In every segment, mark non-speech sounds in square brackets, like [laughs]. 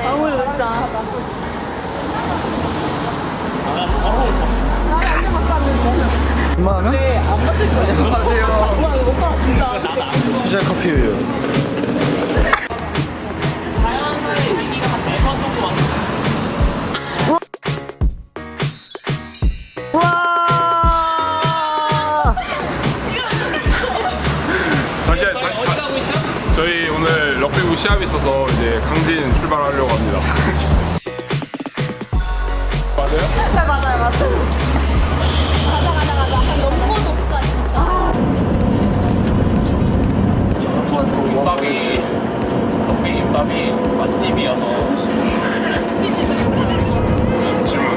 맞네. 너무 늦자. 웬만하면? 네, 안 마실 거예요. 안녕하세요. 와, 오빠 진짜. 수제 커피 우유. 자연스레 위기가 한 4번 정도 왔어요. 와! 다시 다시 있죠? 저희 오늘 럭비부 시합이 있어서 이제 강진 출발하려고 합니다. [laughs] 맞아요? 네, 맞아요, 맞아요. 가자, 가자, 가자. 너무 높다, 진짜. 김밥이 럭비 김밥이 맛집이어서 질문.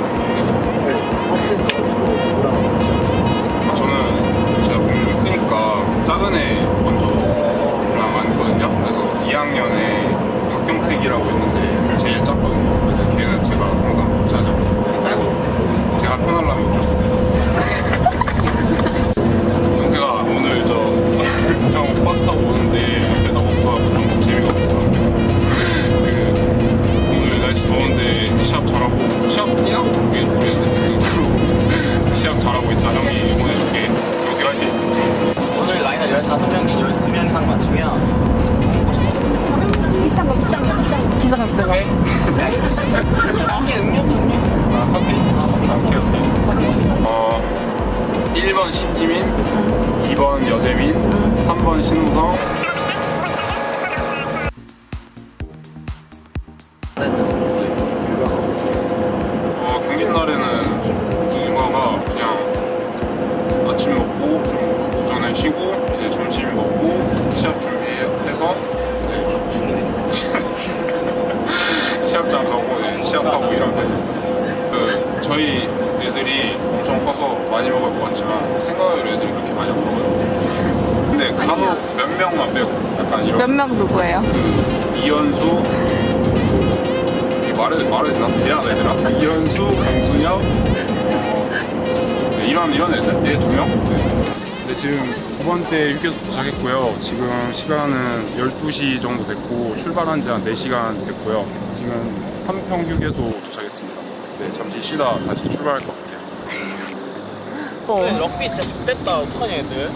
버스에서 주로 누구랑 같이 아, 저는 제가 몸이 크니까 작은 애 저희 애들이 엄청 커서 많이 먹을 것 같지만 생각외로 애들이 그렇게 많이 안 먹어요. 근데 간혹 몇 명만 빼고 약간 이런 몇 명 누구예요? 그 이현수 이 말을 말을 했나? 미안 얘들아 이현수 강순혁 어, 네, 이런 이런 애들 얘두 명. 네. 근데 지금 두 번째 휴게소 도착했고요. 지금 시간은 12시 정도 됐고 출발한 지 한 4시간 됐고요. 지금 한평 휴게소. 네, 잠시 쉬다 다시 출발할 것 같아요. 오늘 럭비 진짜 좋댔다 어떡하냐 애들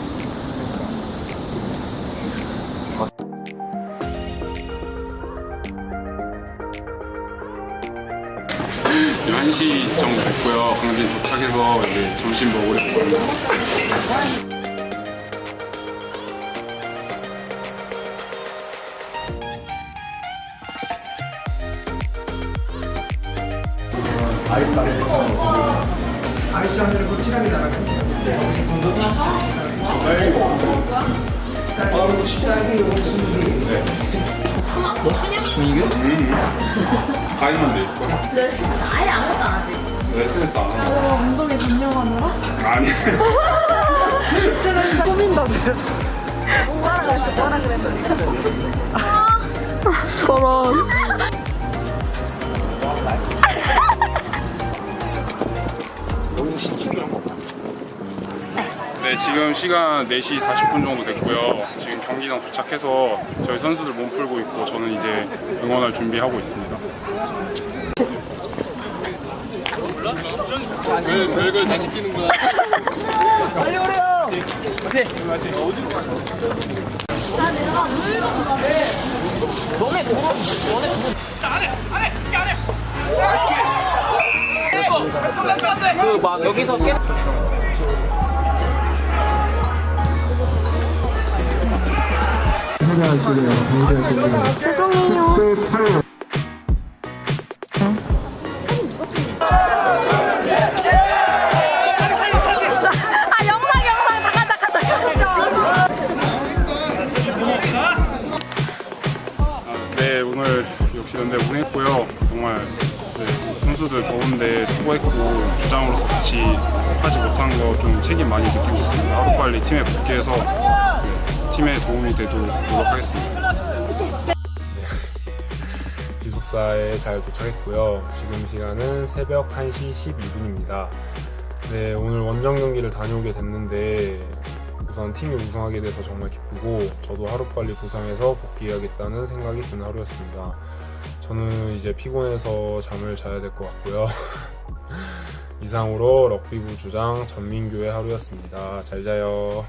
지금 1시 정도 됐고요. 강진 도착해서 이제 점심 먹으려고 합니다. 아이스 아메리카노. 아이스 아메리카노 진하게 나가겠네요. 바로 식당이 없으니 가인만 돼 있을 거야? 너 진짜 아예 아무것도 안 하지? 내 SNS 안 하고. 운동에 전념하느라? 아니. 꾸민다, 뭐라 그랬어, 뭐라 그랬어. 저런. 지금 시간 4시 40분 정도 됐고요. 지금 경기장 도착해서 저희 선수들 몸 풀고 있고 저는 이제 응원할 준비하고 있습니다. 왜, 왜 그걸 다 시키는구나. 그막 여기서 깨 아, 영상, 영상. 잠깐, 잠깐. 네, 오늘 역시 연대 고생했고요. 정말 네, 선수들 더운데 수고했고 주장으로서 같이 하지 못한 거 좀 책임 많이 느끼고 있습니다. 하루빨리 팀에 복귀해서 네, 팀에 도움이 되도록 노력하겠습니다. 기숙사에 잘 도착했고요. 지금 시간은 새벽 1시 12분입니다. 네, 오늘 원정 경기를 다녀오게 됐는데 우선 팀이 우승하게 돼서 정말 기쁘고 저도 하루빨리 부상해서 복귀해야겠다는 생각이 드는 하루였습니다. 저는 이제 피곤해서 잠을 자야 될 것 같고요. [laughs] 이상으로 럭비부 주장 전민규의 하루였습니다. 잘 자요.